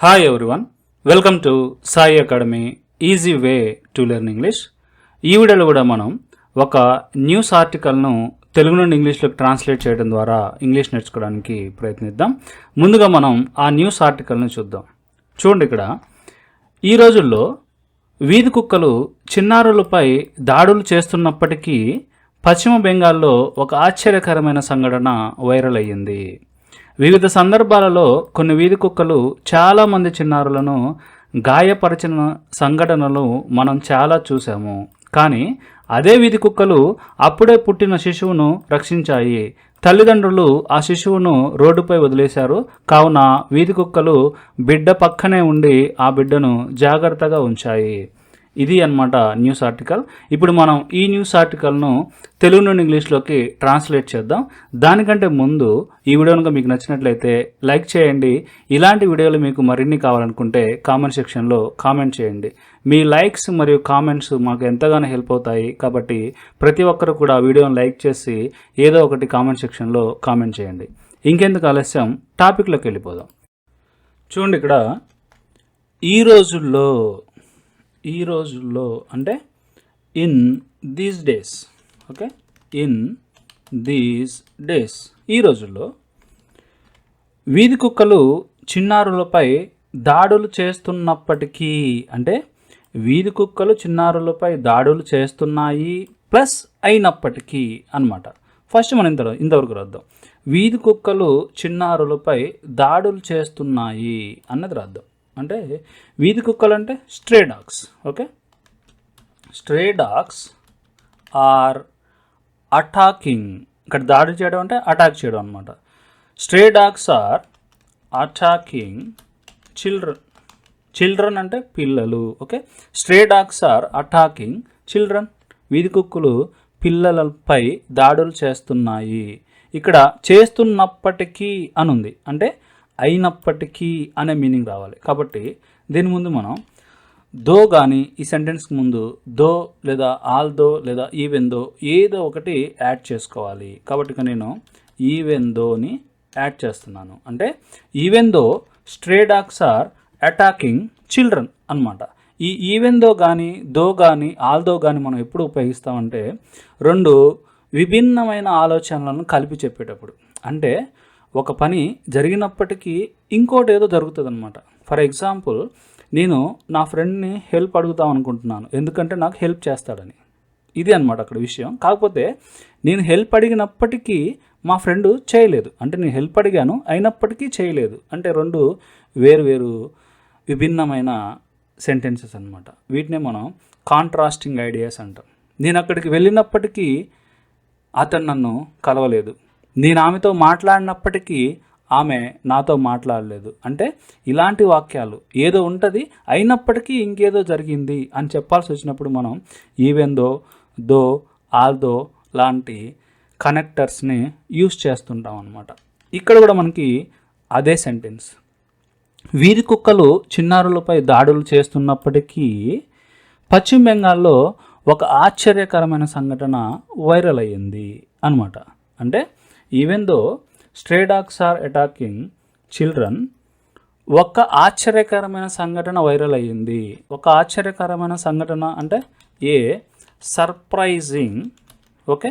Hi everyone welcome to Sai Academy easy way to learn English ఈ వీడియోలో కూడా మనం ఒక న్యూస్ ఆర్టికల్ను తెలుగు నుండి ఇంగ్లీష్లోకి ట్రాన్స్లేట్ చేయడం ద్వారా ఇంగ్లీష్ నేర్చుకోవడానికి ప్రయత్నిద్దాం. ముందుగా మనం ఆ న్యూస్ ఆర్టికల్ని చూద్దాం. చూడండి ఇక్కడ. ఈ రోజుల్లో వీధి కుక్కలు చిన్నారులపై దాడులు చేస్తున్నప్పటికీ పశ్చిమ బెంగాల్లో ఒక ఆశ్చర్యకరమైన సంఘటన వైరల్ అయ్యింది. వివిధ సందర్భాలలో కొన్ని వీధి కుక్కలు చాలామంది చిన్నారులను గాయపరిచిన సంఘటనలు మనం చాలా చూసాము కానీ అదే వీధి కుక్కలు అప్పుడే పుట్టిన శిశువును రక్షించాయి. తల్లిదండ్రులు ఆ శిశువును రోడ్డుపై వదిలేశారు. కావున వీధి కుక్కలు బిడ్డ పక్కనే ఉండి ఆ బిడ్డను జాగ్రత్తగా ఉంచాయి. ఇది అన్నమాట న్యూస్ ఆర్టికల్. ఇప్పుడు మనం ఈ న్యూస్ ఆర్టికల్ను తెలుగు నుండి ఇంగ్లీష్లోకి ట్రాన్స్లేట్ చేద్దాం. దానికంటే ముందు ఈ వీడియో కనుక మీకు నచ్చినట్లయితే లైక్ చేయండి. ఇలాంటి వీడియోలు మీకు మరిన్ని కావాలనుకుంటే కామెంట్ సెక్షన్లో కామెంట్ చేయండి. మీ లైక్స్ మరియు కామెంట్స్ మాకు ఎంతగానో హెల్ప్ అవుతాయి కాబట్టి ప్రతి ఒక్కరు కూడా వీడియోని లైక్ చేసి ఏదో ఒకటి కామెంట్ సెక్షన్లో కామెంట్ చేయండి. ఇంకెందుకు ఆలస్యం? టాపిక్లోకి వెళ్ళిపోదాం. చూడండి ఇక్కడ ఈ రోజుల్లో ఈ రోజుల్లో అంటే in these days okay in these days ఈ రోజుల్లో వీధి కుక్కలు చిన్నారులపై దాడులు చేస్తున్నప్పటికీ అంటే వీధి కుక్కలు చిన్నారులపై దాడులు చేస్తున్నాయి ప్లస్ అయినప్పటికీ అన్నమాట. ఫస్ట్ మనం ఇంత ఇంతవరకు రాద్దాం. వీధి కుక్కలు చిన్నారులపై దాడులు చేస్తున్నాయి అన్నది రాద్దాం. అంటే వీధి కుక్కలు అంటే stray dogs okay stray dogs are attacking ఇక్కడ దాడి చేయడం అంటే అటాక్ చేయడం అనమాట stray dogs are attacking children children అంటే పిల్లలు okay stray dogs are attacking children వీధి కుక్కులు పిల్లలపై దాడులు చేస్తున్నాయి. ఇక్కడ చేస్తున్నప్పటికీ అనుంది. అంటే అయినప్పటికీ అనే మీనింగ్ రావాలి. కాబట్టి దీని ముందు మనం దో కానీ ఈ సెంటెన్స్కి ముందు దో లేదా ఆల్ దో లేదా ఈవెన్ దో ఏదో ఒకటి యాడ్ చేసుకోవాలి. కాబట్టి ఇక నేను ఈవెన్ దోని యాడ్ చేస్తున్నాను. అంటే even though stray dogs are attacking children అనమాట ఈ ఈవెన్ దో కానీ దో కానీ ఆల్ దో కానీ మనం ఎప్పుడు ఉపయోగిస్తామంటే రెండు విభిన్నమైన ఆలోచనలను కలిపి చెప్పేటప్పుడు. అంటే ఒక పని జరిగినప్పటికీ ఇంకోటి ఏదో జరుగుతుంది అనమాట ఫర్ ఎగ్జాంపుల్ నేను నా ఫ్రెండ్ని హెల్ప్ అడుగుతాం అనుకుంటున్నాను ఎందుకంటే నాకు హెల్ప్ చేస్తాడని. ఇది అనమాట అక్కడ విషయం. కాకపోతే నేను హెల్ప్ అడిగినప్పటికీ మా ఫ్రెండ్ చేయలేదు. అంటే నేను హెల్ప్ అడిగాను అయినప్పటికీ చేయలేదు. అంటే రెండు వేరు వేరు విభిన్నమైన సెంటెన్సెస్ అనమాట వీటినే మనం కాంట్రాస్టింగ్ ఐడియాస్ అంటాం. నేను అక్కడికి వెళ్ళినప్పటికీ అతను నన్ను కలవలేదు. నేను ఆమెతో మాట్లాడినప్పటికీ ఆమె నాతో మాట్లాడలేదు. అంటే ఇలాంటి వాక్యాలు ఏదో ఉంటుంది అయినప్పటికీ ఇంకేదో జరిగింది అని చెప్పాల్సి వచ్చినప్పుడు మనం ఈవెన్ దో దో లాంటి కనెక్టర్స్ని యూస్ చేస్తుంటాం అనమాట ఇక్కడ కూడా మనకి అదే సెంటెన్స్. వీరి కుక్కలు చిన్నారులపై దాడులు చేస్తున్నప్పటికీ పశ్చిమ బెంగాల్లో ఒక ఆశ్చర్యకరమైన సంఘటన వైరల్ అయ్యింది అనమాట అంటే even though stray dogs are attacking children ఒక ఆశ్చర్యకరమైన సంఘటన వైరల్ అయ్యింది. ఒక ఆశ్చర్యకరమైన సంఘటన అంటే a surprising okay?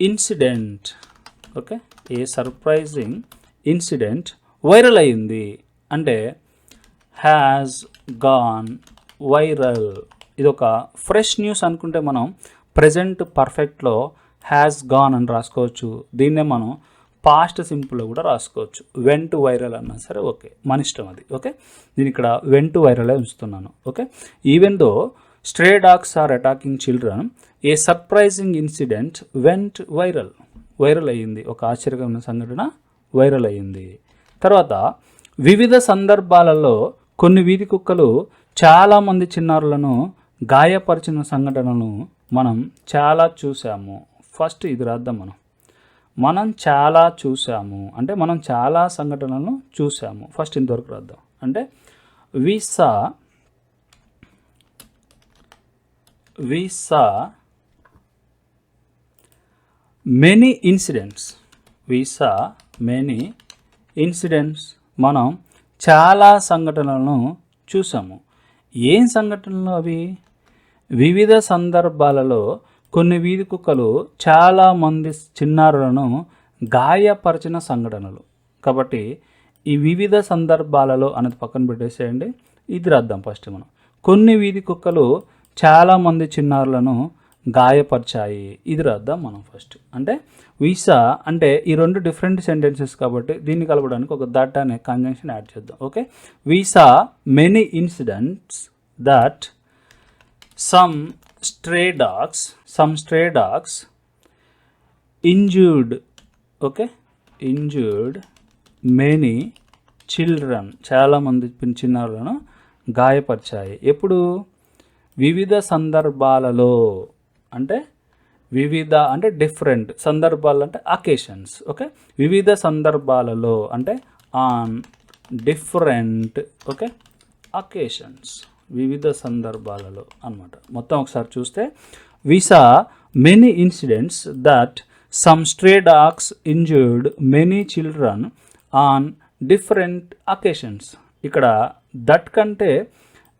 Incident okay? A surprising incident viral అయ్యింది. అంటే హ్యాజ్ గాన్ వైరల్ ఇది ఒక ఫ్రెష్ న్యూస్ అనుకుంటే మనం ప్రజెంట్ పర్ఫెక్ట్లో హ్యాస్ గాన్ అని రాసుకోవచ్చు. దీన్నే మనం పాస్ట్ సింపుల్లో కూడా రాసుకోవచ్చు. వెంట్ వైరల్ అన్నా సరే ఓకే మన ఇష్టం అది ఓకే నేను ఇక్కడ వెంట్ వైరలే ఉంచుతున్నాను okay even though stray dogs are attacking children a surprising incident went viral viral అయ్యింది. ఒక ఆశ్చర్యకరమైన సంఘటన వైరల్ అయ్యింది. తర్వాత వివిధ సందర్భాలలో కొన్ని వీధి కుక్కలు చాలామంది చిన్నారులను గాయపరిచిన సంఘటనను మనం చాలా చూసాము ఫస్ట్ ఇది రాద్దాం మనం. మనం చాలా చూసాము అంటే మనం చాలా సంఘటనలను చూసాము ఫస్ట్ ఇంతవరకు రాద్దాం. అంటే we saw we saw many incidents we saw many incidents మనం చాలా సంఘటనలను చూసాము ఏం సంఘటనలు అవి? వివిధ సందర్భాలలో కొన్ని వీధి కుక్కలు చాలామంది చిన్నారులను గాయపరిచిన సంఘటనలు. కాబట్టి ఈ వివిధ సందర్భాలలో అనేది పక్కన పెట్టేసేయండి. ఇది రాద్దాం ఫస్ట్ మనం. కొన్ని వీధి కుక్కలు చాలామంది చిన్నారులను గాయపరిచాయి. ఇది రాద్దాం మనం ఫస్ట్. అంటే వీసా అంటే ఈ రెండు డిఫరెంట్ సెంటెన్సెస్ కాబట్టి దీన్ని కలపడానికి ఒక దట్ అనే కంజంక్షన్ యాడ్ చేద్దాం. Okay? We saw many incidents that some stray dogs some stray dogs injured okay injured many children చాలామంది చిన్నారులను గాయపరిచాయి. ఎప్పుడు? వివిధ సందర్భాలలో అంటే వివిధ అంటే డిఫరెంట్ సందర్భాలు అంటే అకేషన్స్ ఓకే వివిధ సందర్భాలలో అంటే ఆన్ డిఫరెంట్ ఓకే అకేషన్స్ వివిధ సందర్భాలలో అన్నమాట. మొత్తం ఒకసారి చూస్తే we saw many incidents that some stray dogs injured many children on different occasions ఇక్కడ దట్ కంటే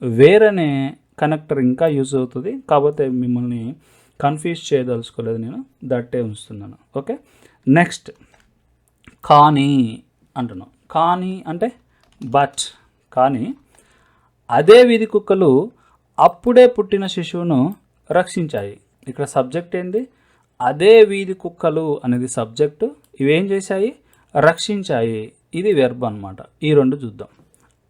వేరనే కనెక్టర్ ఇంకా యూజ్ అవుతుంది. కాకపోతే మిమ్మల్ని కన్ఫ్యూజ్ చేయదలుచుకోలేదు నేను. దట్టే ఉంచుతున్నాను. ఓకే నెక్స్ట్ కానీ అంటున్నాం. కానీ అంటే బట్ కానీ అదే వీధి కుక్కలు అప్పుడే పుట్టిన శిశువును రక్షించాయి. ఇక్కడ సబ్జెక్ట్ ఏంది? అదే వీధి కుక్కలు అనేది సబ్జెక్టు. ఇవేం చేశాయి? రక్షించాయి. ఇది వెర్బ్ అనమాట ఈ రెండు చూద్దాం.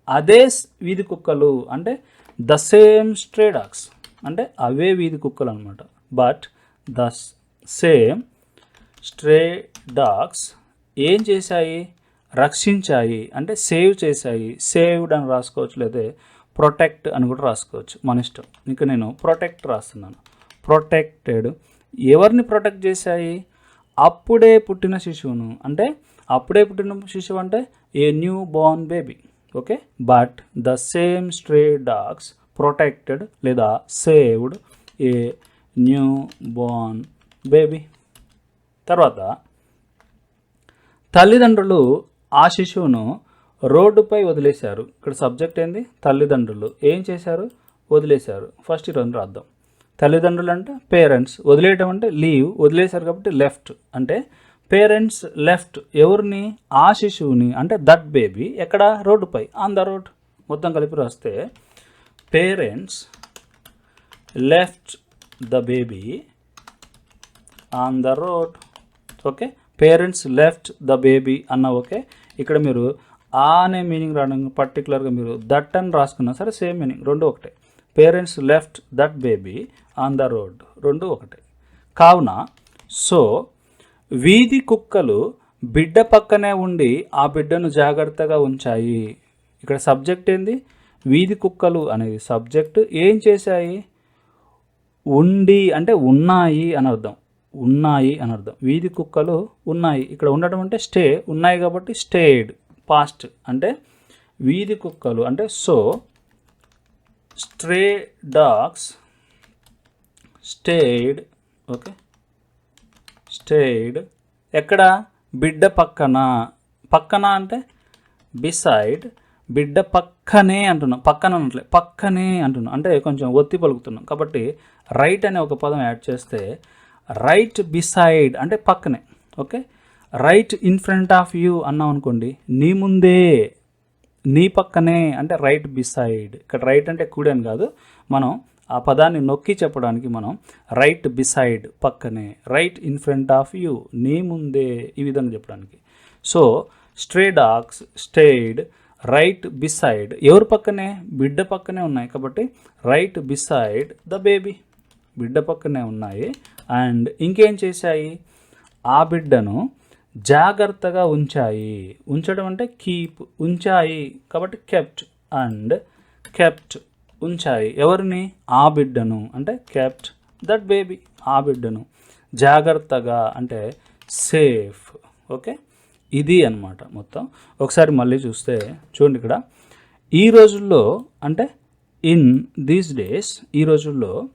అదే వీధి కుక్కలు అంటే ద సేమ్ స్ట్రేడాక్స్ అంటే అవే వీధి కుక్కలు అనమాట but the same stray dogs ఏం చేశాయి? రక్షించాయి. అంటే సేవ్ చేశాయి. సేవ్డ్ అని రాసుకోవచ్చు లేదా ప్రొటెక్ట్ అని కూడా రాసుకోవచ్చు. మన ఇష్టం. ఇంకా నేను ప్రొటెక్ట్ రాస్తున్నాను. ప్రొటెక్టెడ్ ఎవరిని ప్రొటెక్ట్ చేశాయి? అప్పుడే పుట్టిన శిశువును. అంటే అప్పుడే పుట్టిన శిశువు అంటే a newborn baby okay but the same stray dogs protected లేదా saved a newborn baby తర్వాత తల్లిదండ్రులు ఆ శిశువును రోడ్డుపై వదిలేశారు. ఇక్కడ సబ్జెక్ట్ ఏంది? తల్లిదండ్రులు. ఏం చేశారు? వదిలేశారు. ఫస్ట్ ఈ రాద్దాం. తల్లిదండ్రులు అంటే పేరెంట్స్. వదిలేయటం అంటే లీవ్. వదిలేశారు కాబట్టి లెఫ్ట్. అంటే పేరెంట్స్ లెఫ్ట్. ఎవరిని? ఆ శిశువుని. అంటే దట్ బేబీ. ఎక్కడ? రోడ్డుపై. On the road. మొత్తం కలిపి రాస్తే parents left the baby on the road. Okay? Parents left the baby అన్న ఓకే? ఇక్కడ మీరు ఆ అనే మీనింగ్ రావడం పర్టికులర్గా మీరు దట్ అని రాసుకున్నా సరే సేమ్ మీనింగ్ రెండు ఒకటే. Parents left that baby on the road రెండు ఒకటే. కావున సో వీధి కుక్కలు బిడ్డ పక్కనే ఉండి ఆ బిడ్డను జాగ్రత్తగా ఉంచాయి. ఇక్కడ సబ్జెక్ట్ ఏంది? వీధి కుక్కలు అనేది సబ్జెక్ట్ ఏం చేశాయి? ఉండి అంటే ఉన్నాయి అని అర్థం. ఉన్నాయి అని అర్థం. వీధి కుక్కలు ఉన్నాయి. ఇక్కడ ఉండటం అంటే స్టే ఉన్నాయి కాబట్టి స్టేడ్ పాస్ట్ అంటే వీధి కుక్కలు అంటే so stray dogs stayed okay stayed ఎక్కడ? బిడ్డ పక్కన. పక్కన అంటే బిసైడ్ బిడ్డ పక్కనే అంటున్నాం. పక్కన అనట్లే పక్కనే అంటున్నాం. అంటే కొంచెం ఒత్తి పలుకుతున్నాం. కాబట్టి రైట్ అనే ఒక పదం యాడ్ చేస్తే రైట్ బిసైడ్ అంటే పక్కనే okay right in front of you అన్నాం అనుకోండి నీ ముందే నీ పక్కనే అంటే రైట్ బిసైడ్. ఇక్కడ రైట్ అంటే కూడని అని కాదు మనం ఆ పదాన్ని నొక్కి చెప్పడానికి మనం రైట్ బిసైడ్ పక్కనే right in front of you నీ ముందే ఈ విధంగా చెప్పడానికి. So stray dogs stayed right beside. ఎవరి పక్కనే? బిడ్డ పక్కనే ఉన్నాయి కాబట్టి రైట్ బిసైడ్ ద బేబీ. బిడ్డ పక్కనే ఉన్నాయి. అండ్ ఇంకేం చేశాయి? ఆ బిడ్డను జాగ్రత్తగా ఉంచాయి. ఉంచడం అంటే కీప్ ఉంచాయి. కాబట్టి కెప్ట్ అండ్ కెప్ట్ ఉంచాయి. ఎవరిని? ఆ బిడ్డను. అంటే కెప్ట్ దట్ బేబీ ఆ బిడ్డను. జాగ్రత్తగా అంటే సేఫ్ ఓకే? ఇది అన్నమాట మొత్తం. ఒకసారి మళ్ళీ చూస్తే చూడండి ఇక్కడ. ఈ రోజుల్లో అంటే ఇన్ దీస్ డేస్ ఈ రోజుల్లో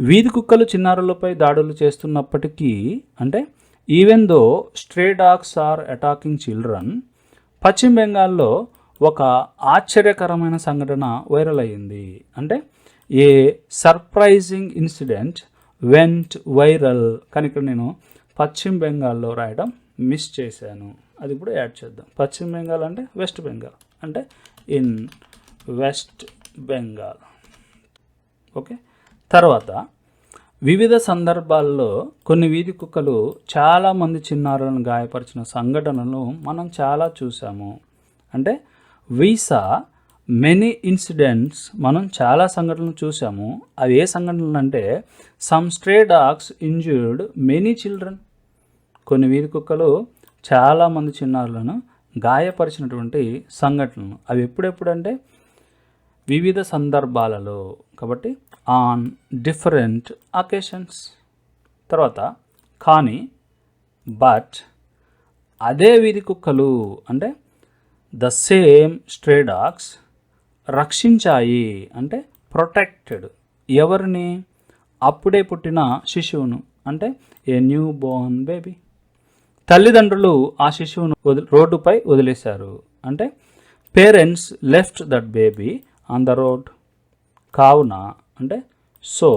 వీధి కుక్కలు చిన్నారులపై దాడులు చేస్తున్నప్పటికీ అంటే even though stray dogs are attacking children పశ్చిమ బెంగాల్లో ఒక ఆశ్చర్యకరమైన సంఘటన వైరల్ అయ్యింది. అంటే a surprising incident went viral కానీ ఇక్కడ నేను పశ్చిమ బెంగాల్లో రాయడం మిస్ చేశాను. అది ఇప్పుడు యాడ్ చేద్దాం. పశ్చిమ బెంగాల్ అంటే వెస్ట్ బెంగాల్ అంటే ఇన్ వెస్ట్ బెంగాల్ ఓకే తర్వాత వివిధ సందర్భాల్లో కొన్ని వీధి కుక్కలు చాలామంది చిన్నారులను గాయపరిచిన సంఘటనలను మనం చాలా చూసాము అంటే వీసా మెనీ ఇన్సిడెంట్స్ మనం చాలా సంఘటనలు చూసాము అవి ఏ సంఘటనలు అంటే some stray dogs injured many children కొన్ని వీధి కుక్కలు చాలామంది చిన్నారులను గాయపరిచినటువంటి సంఘటనలు. అవి ఎప్పుడెప్పుడంటే వివిధ సందర్భాలలో కాబట్టి ఆన్ డిఫరెంట్ అకేషన్స్ తర్వాత కానీ బట్ అదే వీధి కుక్కలు అంటే ద సేమ్ స్ట్రే డాగ్స్ రక్షించాయి అంటే ప్రొటెక్టెడ్ ఎవరిని? అప్పుడే పుట్టిన శిశువును అంటే ఏ న్యూ బోర్న్ బేబీ తల్లిదండ్రులు ఆ శిశువును వదిలి రోడ్డుపై వదిలేశారు అంటే parents left that baby on the road కావున అంటే సో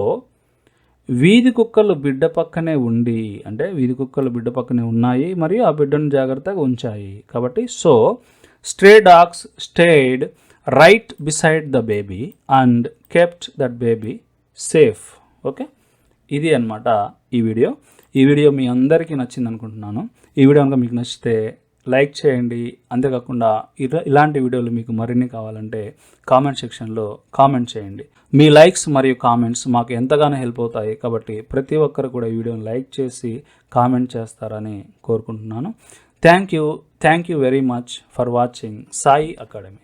వీధి కుక్కలు బిడ్డ పక్కనే ఉండి అంటే వీధి కుక్కలు బిడ్డ పక్కనే ఉన్నాయి మరియు ఆ బిడ్డను జాగ్రత్తగా ఉంచాయి. కాబట్టి so stray dogs stayed right beside the baby and kept that baby safe okay ఇది అన్నమాట ఈ వీడియో. ఈ వీడియో మీ అందరికీ నచ్చింది అనుకుంటున్నాను ఈ వీడియో కనుక మీకు నచ్చితే లైక్ చేయండి. అంతేకాకుండా ఇలా- ఇలాంటి వీడియోలు మీకు మరిన్ని కావాలంటే కామెంట్ సెక్షన్లో కామెంట్ చేయండి. మీ లైక్స్ మరియు కామెంట్స్ మాకు ఎంతగానో హెల్ప్ అవుతాయి కాబట్టి ప్రతి ఒక్కరు కూడా ఈ వీడియోని లైక్ చేసి కామెంట్ చేస్తారని కోరుకుంటున్నాను. Thank you. Thank you very much for watching Sai Academy.